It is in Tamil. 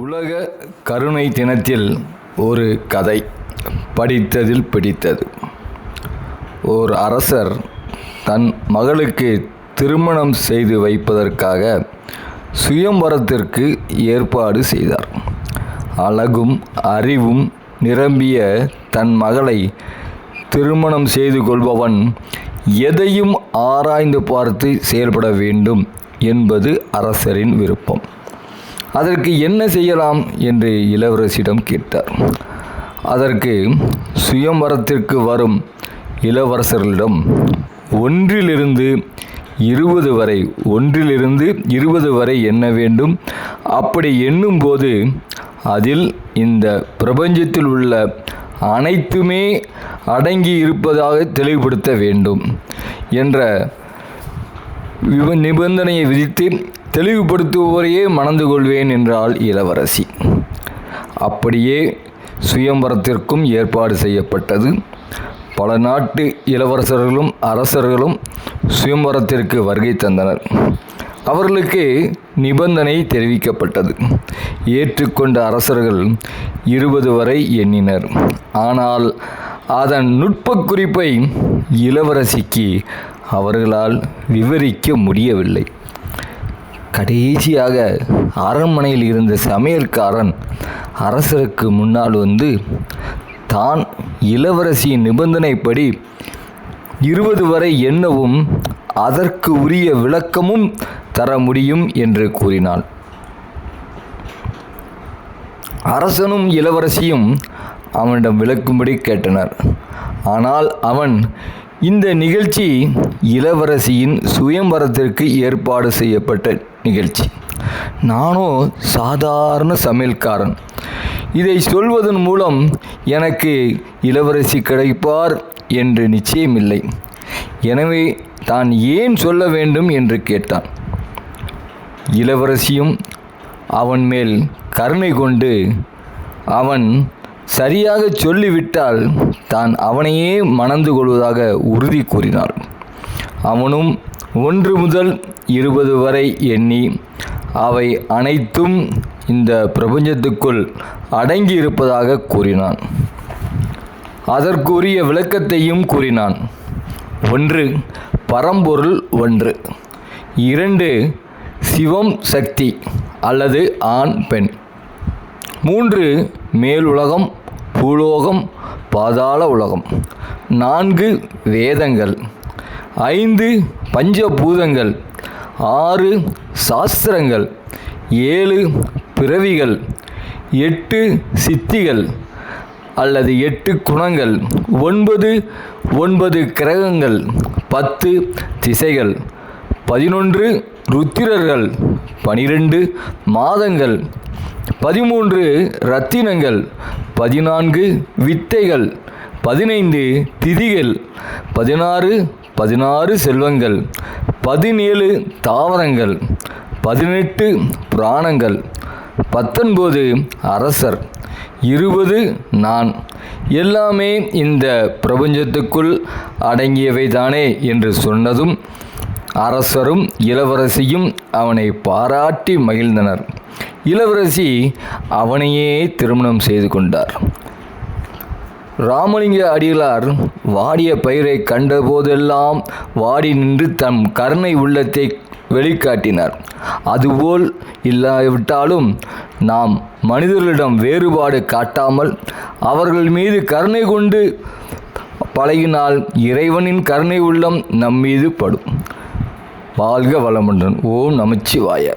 உலக கருணை தினத்தில் ஒரு கதை படித்ததில் பிடித்தது. ஓர் அரசர் தன் மகளுக்கு திருமணம் செய்து வைப்பதற்காக சுயம்வரத்திற்கு ஏற்பாடு செய்தார். அழகும் அறிவும் நிரம்பிய தன் மகளை திருமணம் செய்து கொள்பவன் எதையும் ஆராய்ந்து பார்த்து செயல்பட வேண்டும் என்பது அரசரின் விருப்பம். அதற்கு என்ன செய்யலாம்? என்று இளவரசியிடம் கேட்டார். அதற்கு சுயம்வரத்திற்கு வரும் இளவரசர்களிடம் ஒன்றிலிருந்து இருபது வரை ஒன்றிலிருந்து இருபது வரை எண்ண வேண்டும்? அப்படி எண்ணும்போது அதில் இந்த பிரபஞ்சத்தில் உள்ள அனைத்துமே அடங்கி இருப்பதாக தெளிவுபடுத்த வேண்டும் என்ற நிபந்தனையை விதித்து தெளிவுபடுத்துபவரையே மணந்து கொள்வேன் என்றாள் இளவரசி. அப்படியே சுயம்பரத்திற்கும் ஏற்பாடு செய்யப்பட்டது. பல நாட்டு இளவரசர்களும் அரசர்களும் சுயம்பரத்திற்கு வருகை தந்தனர். அவர்களுக்கு நிபந்தனை தெரிவிக்கப்பட்டது. ஏற்றுக்கொண்ட அரசர்கள் இருபது வரை எண்ணினர். ஆனால் அதன் நுட்பக் குறிப்பை இளவரசிக்கு அவர்களால் விவரிக்க முடியவில்லை. கடைசியாக அரண்மனையில் இருந்த சமையல்காரன் அரசருக்கு முன்னால் வந்து தான் இளவரசியின் நிபந்தனைப்படி இருபது வரை எண்ணவும் அதற்கு உரிய விளக்கமும் தர முடியும் என்று கூறினாள். அரசனும் இளவரசியும் அவனிடம் விளக்கும்படி கேட்டனர். ஆனால் அவன் இந்த நிகழ்ச்சி இளவரசியின் சுயம்பரத்திற்கு ஏற்பாடு செய்யப்பட்ட நிகழ்ச்சி. நானோ சாதாரண சமையல்காரன். இதை சொல்வதன் மூலம் எனக்கு இளவரசி கிடைப்பார் என்று நிச்சயமில்லை. எனவே தான் ஏன் சொல்ல வேண்டும் என்று கேட்டான். இளவரசியும் அவன் மேல் கருணை கொண்டு அவன் சரியாக சொல்லிவிட்டால் தான் அவனையே மணந்து கொள்வதாக உறுதி கூறினாள். அவனும் ஒன்று முதல் இருபது வரை எண்ணி அவை அனைத்தும் இந்த பிரபஞ்சத்துக்குள் அடங்கி இருப்பதாக கூறினான். அதற்குரிய விளக்கத்தையும் கூறினான். ஒன்று பரம்பொருள் ஒன்று. இரண்டு சிவம் சக்தி அல்லது ஆண் பெண். மூன்று மேலுலகம் பூலோகம் பாதாள உலகம். நான்கு வேதங்கள். ஐந்து பஞ்சபூதங்கள் ஆறு சாஸ்திரங்கள் ஏழு பிறவிகள் எட்டு சித்திகள் அல்லது எட்டு குணங்கள் ஒன்பது ஒன்பது கிரகங்கள் பத்து திசைகள் பதினொன்று ருத்திரர்கள் பனிரெண்டு மாதங்கள் பதிமூன்று ரத்தினங்கள் பதினான்கு வித்தைகள் பதினைந்து திதிகள் பதினாறு பதினாறு செல்வங்கள் பதினேழு தாவரங்கள் பதினெட்டு புராணங்கள் பத்தொன்பது அரசர் இருபது நான். எல்லாமே இந்த பிரபஞ்சத்துக்குள் அடங்கியவை தானே என்று சொன்னதும் அரசரும் இளவரசியும் அவனை பாராட்டி மகிழ்ந்தனர். இளவரசி அவனையே திருமணம் செய்து கொண்டார். ராமலிங்க அடிகளார் வாடிய பயிரை கண்டபோதெல்லாம் வாடி நின்று தம் கருணை உள்ளத்தை வெளிக்காட்டினார். அதுபோல் இல்லாவிட்டாலும் நாம் மனிதர்களிடம் வேறுபாடு காட்டாமல் அவர்கள் மீது கருணை கொண்டு பழகினால் இறைவனின் கருணை உள்ளம் நம் மீது படும். வாழ்க வளமுடன். ஓம் நமச்சிவாய.